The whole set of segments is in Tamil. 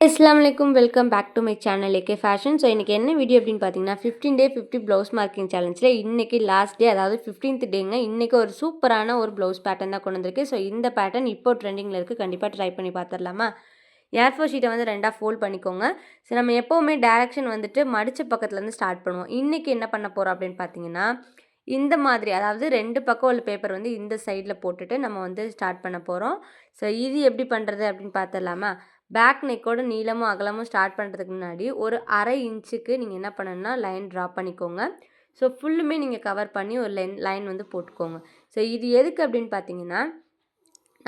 இஸ்லாமலைக்கும் welcome back to my channel AK fashion so இன்றைக்கி என்ன வீடியோ அப்படின்னு பார்த்தீங்கன்னா fifteen day fifty blouse marking சேலஞ்சில் இன்றைக்கி லாஸ்ட் டே அதாவது ஃபிஃப்டீன்த் டேங்க இன்றைக்கி ஒரு சூப்பரான ஒரு ப்ளவுஸ் பேட்டர்ன் தான் கொண்டு வந்திருக்கு. ஸோ இந்த பேட்டர்ன் இப்போ ட்ரெண்டிங்கில் இருக்குது கண்டிப்பாக ட்ரை பண்ணி பார்த்துடலாமா? ஏர்ஃபோர் ஷீட்டை வந்து ரெண்டாக ஃபோல்ட் பண்ணிக்கோங்க. ஸோ நம்ம எப்போவுமே டேரெக்ஷன் வந்துட்டு மடித்த பக்கத்துலேருந்து ஸ்டார்ட் பண்ணுவோம். இன்றைக்கி என்ன பண்ண போகிறோம் அப்படின்னு பார்த்தீங்கன்னா இந்த மாதிரி அதாவது ரெண்டு பக்கம் உள்ள பேப்பர் வந்து இந்த சைடில் போட்டுட்டு நம்ம வந்து ஸ்டார்ட் பண்ண போகிறோம் ஸோ இது எப்படி பண்ணுறது அப்படின்னு பார்த்துடலாமா? பேக் நெக்கோட நீளமும் அகலமும் ஸ்டார்ட் பண்ணுறதுக்கு முன்னாடி ஒரு அரை இன்ச்சுக்கு நீங்கள் என்ன பண்ணணும்னா லைன் ட்ரா பண்ணிக்கோங்க. ஸோ ஃபுல்லுமே நீங்கள் கவர் பண்ணி ஒரு லைன் லைன் வந்து போட்டுக்கோங்க. ஸோ இது எதுக்கு அப்படின்னு பார்த்தீங்கன்னா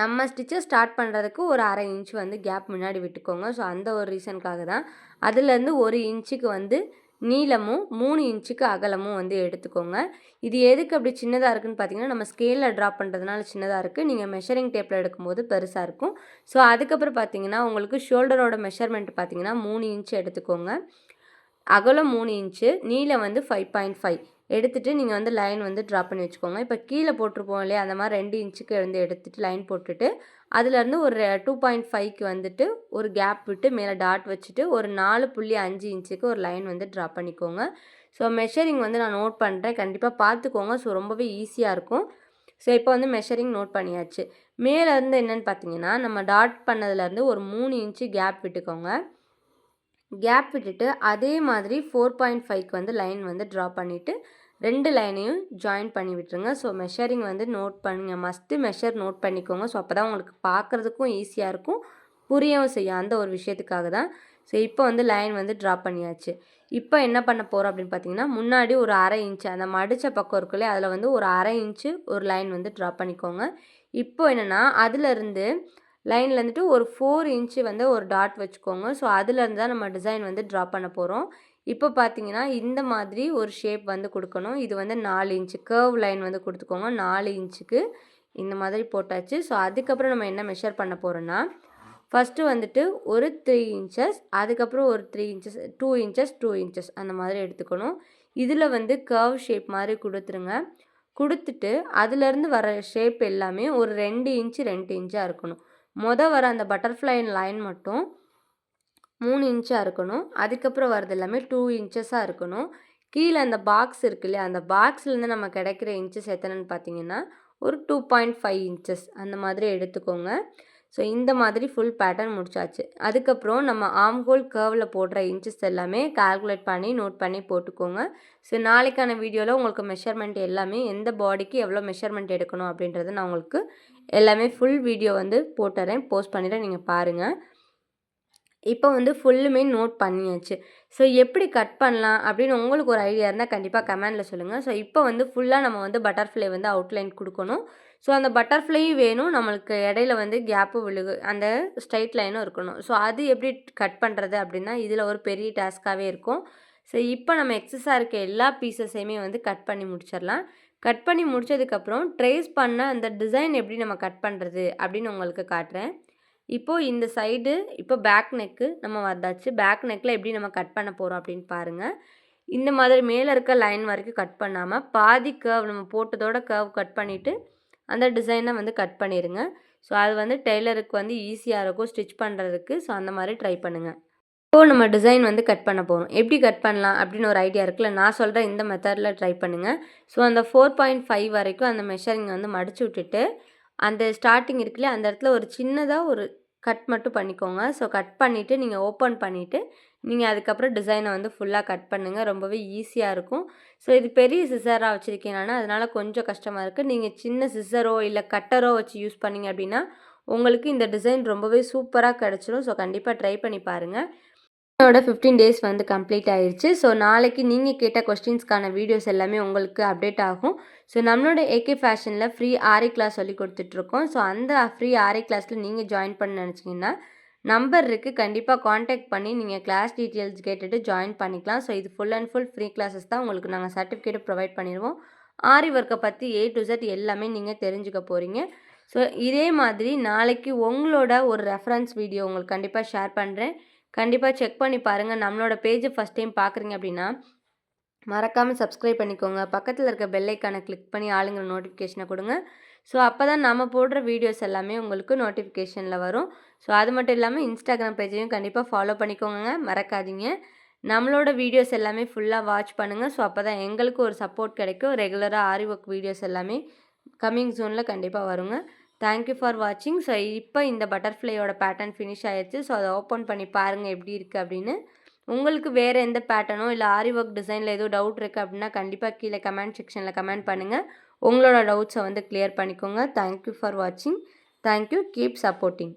நம்ம ஸ்டிச்சை ஸ்டார்ட் பண்ணுறதுக்கு ஒரு அரை இன்ச் வந்து கேப் முன்னாடி விட்டுக்கோங்க. ஸோ அந்த ஒரு ரீசனுக்காக தான். அதுலேருந்து ஒரு இன்ச்சுக்கு வந்து நீளமும் மூணு இன்ச்சுக்கு அகலமும் வந்து எடுத்துக்கோங்க. இது எதுக்கு அப்படி சின்னதாக இருக்குன்னு பார்த்தீங்கன்னா நம்ம ஸ்கேலில் ட்ரா பண்ணுறதுனால சின்னதாக இருக்குது நீங்கள் மெஷரிங் டேப்பில் எடுக்கும்போது பெருசாக இருக்கும். ஸோ அதுக்கப்புறம் பார்த்தீங்கன்னா உங்களுக்கு ஷோல்டரோட மெஷர்மெண்ட் பார்த்தீங்கன்னா மூணு இன்ச்சு எடுத்துக்கோங்க. அகலம் மூணு இன்ச்சு நீளம் வந்து ஃபைவ் பாயிண்ட் ஃபைவ் எடுத்துகிட்டு நீங்கள் வந்து லைன் வந்து ட்ரா பண்ணி வச்சுக்கோங்க. இப்போ கீழே போட்டிருப்போம் இல்லையா அந்த மாதிரி ரெண்டு இன்ச்சுக்கு வந்து எடுத்துகிட்டு லைன் போட்டுட்டு அதுலேருந்து ஒரு டூ பாயிண்ட் ஃபைவ்க்கு வந்துட்டு ஒரு கேப் விட்டு மேலே டாட் வச்சுட்டு ஒரு நாலு புள்ளி அஞ்சு இன்ச்சுக்கு ஒரு லைன் வந்து ட்ரா பண்ணிக்கோங்க. ஸோ மெஷரிங் வந்து நான் நோட் பண்ணுறேன் கண்டிப்பாக பார்த்துக்கோங்க ஸோ ரொம்பவே ஈஸியாக இருக்கும். ஸோ இப்போ வந்து மெஷரிங் நோட் பண்ணியாச்சு. மேலே இருந்து என்னென்னு பார்த்தீங்கன்னா நம்ம டாட் பண்ணதுலேருந்து ஒரு மூணு இன்ச்சு கேப் விட்டுக்கோங்க. கேப் விட்டுட்டு அதே மாதிரி ஃபோர் பாயிண்ட் ஃபைவ்க்கு வந்து லைன் வந்து ட்ரா பண்ணிவிட்டு ரெண்டு லைனையும் ஜாயின் பண்ணி விட்டுருங்க. ஸோ மெஷரிங் வந்து நோட் பண்ணுங்க. மஸ்ட்டு மெஷர் நோட் பண்ணிக்கோங்க. ஸோ அப்போ தான் உங்களுக்கு பார்க்குறதுக்கும் ஈஸியாக இருக்கும். புரியவும் செய்யும். அந்த ஒரு விஷயத்துக்காக தான். ஸோ இப்போ வந்து லைன் வந்து ட்ரா பண்ணியாச்சு. இப்போ என்ன பண்ண போகிறோம் அப்படின்னு பார்த்தீங்கன்னா முன்னாடி ஒரு அரை இன்ச்சு அந்த மடித்த பக்கம் இருக்குல்ல அதில் வந்து ஒரு அரை இன்ச்சு ஒரு லைன் வந்து ட்ரா பண்ணிக்கோங்க. இப்போ என்னென்னா அதுலேருந்து லைனில் இருந்துட்டு ஒரு ஃபோர் இன்ச்சு வந்து ஒரு டாட் வச்சுக்கோங்க. ஸோ அதுலேருந்து தான் நம்ம டிசைன் வந்து ட்ரா பண்ண போகிறோம் இப்போ பார்த்தீங்கன்னா இந்த மாதிரி ஒரு ஷேப் வந்து கொடுக்கணும். இது வந்து நாலு இன்ச்சு கர்வ் லைன் வந்து கொடுத்துக்கோங்க. நாலு இன்ச்சுக்கு இந்த மாதிரி போட்டாச்சு. ஸோ அதுக்கப்புறம் நம்ம என்ன மெஷர் பண்ண போகிறோன்னா ஃபஸ்ட்டு வந்துட்டு ஒரு த்ரீ இன்ச்சஸ் அதுக்கப்புறம் ஒரு three inches two inches two inches அந்த மாதிரி எடுத்துக்கணும். இதில் வந்து கர்வ் ஷேப் மாதிரி கொடுத்துருங்க. கொடுத்துட்டு அதுலேருந்து வர ஷேப் எல்லாமே ஒரு ரெண்டு இன்ச்சு ரெண்டு இன்ச்சாக இருக்கணும். மொதல் வர அந்த பட்டர்ஃப்ளை லைன் மட்டும் மூணு இன்ச்சாக இருக்கணும். அதுக்கப்புறம் வரது எல்லாமே டூ இன்ச்சஸாக இருக்கணும். கீழே அந்த பாக்ஸ் இருக்கு இல்லையா அந்த பாக்ஸ்லேருந்து நம்ம கிடைக்கிற இன்ச்சஸ் எத்தனைன்னு பார்த்தீங்கன்னா ஒரு டூ பாயிண்ட் ஃபைவ் இன்ச்சஸ் அந்த மாதிரி எடுத்துக்கோங்க. ஸோ இந்த மாதிரி ஃபுல் பேட்டர்ன் முடிச்சாச்சு. அதுக்கப்புறம் நம்ம ஆம்கோல் கர்வில் போடுற இன்ச்சஸ் எல்லாமே கால்குலேட் பண்ணி நோட் பண்ணி போட்டுக்கோங்க. ஸோ நாளைக்கான வீடியோவில் உங்களுக்கு மெஷர்மெண்ட் எல்லாமே எந்த பாடிக்கு எவ்வளோ மெஷர்மெண்ட் எடுக்கணும் அப்படின்றத நான் உங்களுக்கு எல்லாமே ஃபுல் வீடியோ வந்து போட்டுறேன் போஸ்ட் பண்ணிவிட்டு நீங்கள் பாருங்கள் இப்போ வந்து ஃபுல்லுமே நோட் பண்ணியாச்சு. ஸோ எப்படி கட் பண்ணலாம் அப்படின்னு உங்களுக்கு ஒரு ஐடியா இருந்தால் கண்டிப்பாக கமெண்டில் சொல்லுங்கள் ஸோ இப்போ வந்து ஃபுல்லாக நம்ம வந்து பட்டர்ஃப்ளை வந்து அவுட்லைன் கொடுக்கணும். ஸோ அந்த பட்டர்ஃப்ளையும் வேணும். நம்மளுக்கு இடையில வந்து கேப்பு விழுகு அந்த ஸ்ட்ரைட் லைனும் இருக்கணும். ஸோ அது எப்படி கட் பண்ணுறது அப்படின்னா இதில் ஒரு பெரிய டாஸ்க்காகவே இருக்கும். ஸோ இப்போ நம்ம எக்ஸஸாக இருக்க எல்லா பீசஸையுமே வந்து கட் பண்ணி முடிச்சிடலாம். கட் பண்ணி முடிச்சதுக்கப்புறம் ட்ரேஸ் பண்ண அந்த டிசைன் எப்படி நம்ம கட் பண்ணுறது அப்படின்னு உங்களுக்கு காட்டுறேன். இப்போது இந்த சைடு இப்போ பேக் நெக்கு நம்ம வந்தாச்சு. பேக் நெக்கில் எப்படி நம்ம கட் பண்ண போகிறோம் அப்படின்னு பாருங்கள் இந்த மாதிரி மேலே இருக்க லைன் வரைக்கும் கட் பண்ணாமல் பாதி கர்வ் நம்ம போட்டதோட கர்வ் கட் பண்ணிவிட்டு அந்த டிசைனை வந்து கட் பண்ணிடுங்க ஸோ அது வந்து டெய்லருக்கு வந்து ஈஸியாக இருக்கும். ஸ்டிச் பண்ணுறதுக்கு ஸோ அந்த மாதிரி ட்ரை பண்ணுங்கள் இப்போது நம்ம டிசைன் வந்து கட் பண்ண போகிறோம் எப்படி கட் பண்ணலாம் அப்படின்னு ஒரு ஐடியா இருக்குல்ல நான் சொல்கிற இந்த மெத்தடில் ட்ரை பண்ணுங்கள் ஸோ அந்த ஃபோர் பாயிண்ட் ஃபைவ் வரைக்கும் அந்த மெஷரிங் வந்து மடித்து விட்டுட்டு அந்த ஸ்டார்டிங் இருக்குல்ல அந்த இடத்துல ஒரு சின்னதாக ஒரு கட் மட்டும் பண்ணிக்கோங்க. ஸோ கட் பண்ணிவிட்டு நீங்கள் ஓப்பன் பண்ணிவிட்டு நீங்கள் அதுக்கப்புறம் டிசைனை வந்து ஃபுல்லாக கட் பண்ணுங்கள் ரொம்பவே ஈஸியாக இருக்கும். ஸோ இது பெரிய சிசராக வச்சுருக்கேன் நான். அதனால் கொஞ்சம் கஷ்டமாக இருக்குது நீங்கள் சின்ன சிசரோ இல்லை கட்டரோ வச்சு யூஸ் பண்ணிங்க அப்படின்னா உங்களுக்கு இந்த டிசைன் ரொம்பவே சூப்பராக கிடச்சிடும் ஸோ கண்டிப்பாக ட்ரை பண்ணி பாருங்கள் என்னோட ஃபிஃப்டீன் டேஸ் வந்து கம்ப்ளீட் ஆயிடுச்சு ஸோ நாளைக்கு நீங்கள் கேட்ட கொஸ்டின்ஸ்க்கான வீடியோஸ் எல்லாமே உங்களுக்கு அப்டேட் ஆகும். ஸோ நம்மளோட ஏகே ஃபேஷனில் ஃப்ரீ ஆரி கிளாஸ் சொல்லி கொடுத்துட்ருக்கோம். ஸோ அந்த ஃப்ரீ ஆரி கிளாஸில் நீங்கள் ஜாயின் பண்ண நினச்சிங்கன்னா நம்பர் இருக்குது கண்டிப்பாக காண்டாக்ட் பண்ணி நீங்கள் கிளாஸ் டீட்டெயில்ஸ் கேட்டுட்டு ஜாயின் பண்ணிக்கலாம். ஸோ இது full and full free classes தான் உங்களுக்கு நாங்கள் சர்டிஃபிகேட் ப்ரொவைட் பண்ணிடுவோம் ஆரி ஒர்க்கை பற்றி ஏ டு ஜெட் எல்லாமே நீங்கள் தெரிஞ்சுக்க போகிறீங்க ஸோ இதே மாதிரி நாளைக்கு உங்களோட ஒரு ரெஃபரன்ஸ் வீடியோ உங்களுக்கு கண்டிப்பாக ஷேர் பண்ணுறேன் கண்டிப்பாக செக் பண்ணி பாருங்கள் நம்மளோட பேஜ் ஃபஸ்ட் டைம் பார்க்குறீங்க அப்படின்னா மறக்காமல் சப்ஸ்கிரைப் பண்ணிக்கோங்க. பக்கத்தில் இருக்க பெல்லைக்கானை கிளிக் பண்ணி ஆளுங்கிற நோட்டிஃபிகேஷனை கொடுங்க. ஸோ அப்போ தான் நம்ம போடுற வீடியோஸ் எல்லாமே உங்களுக்கு நோட்டிஃபிகேஷனில் வரும். ஸோ அது மட்டும் இல்லாமல் இன்ஸ்டாகிராம் பேஜையும் கண்டிப்பாக ஃபாலோ பண்ணிக்கோங்க. மறக்காதீங்க. நம்மளோட வீடியோஸ் எல்லாமே ஃபுல்லாக வாட்ச் பண்ணுங்கள் ஸோ அப்போ தான் எங்களுக்கு ஒரு சப்போர்ட் கிடைக்கும். ரெகுலராக ஆரி ஒர்க் வீடியோஸ் எல்லாமே கம்மிங் ஜூனில் கண்டிப்பாக வருங்க. தேங்க்யூ ஃபார் வாட்சிங் ஸோ இப்போ இந்த பட்டர்ஃப்ளையோட பேட்டர்ன் ஃபினிஷ் ஆயிடுச்சு ஸோ அதை ஓப்பன் பண்ணி பாருங்கள் எப்படி இருக்குது அப்படின்னு. உங்களுக்கு வேறு எந்த பேட்டர்னோ இல்லை ஆரி ஒர்க் டிசைனில் எதுவும் டவுட் இருக்குது அப்படின்னா கண்டிப்பாக கீழே கமெண்ட் செக்ஷனில் கமெண்ட் பண்ணுங்கள் உங்களோட டவுட்ஸை வந்து கிளியர் பண்ணிக்கோங்க. தேங்க்யூ ஃபார் வாட்சிங் தேங்க்யூ கீப் சப்போர்ட்டிங்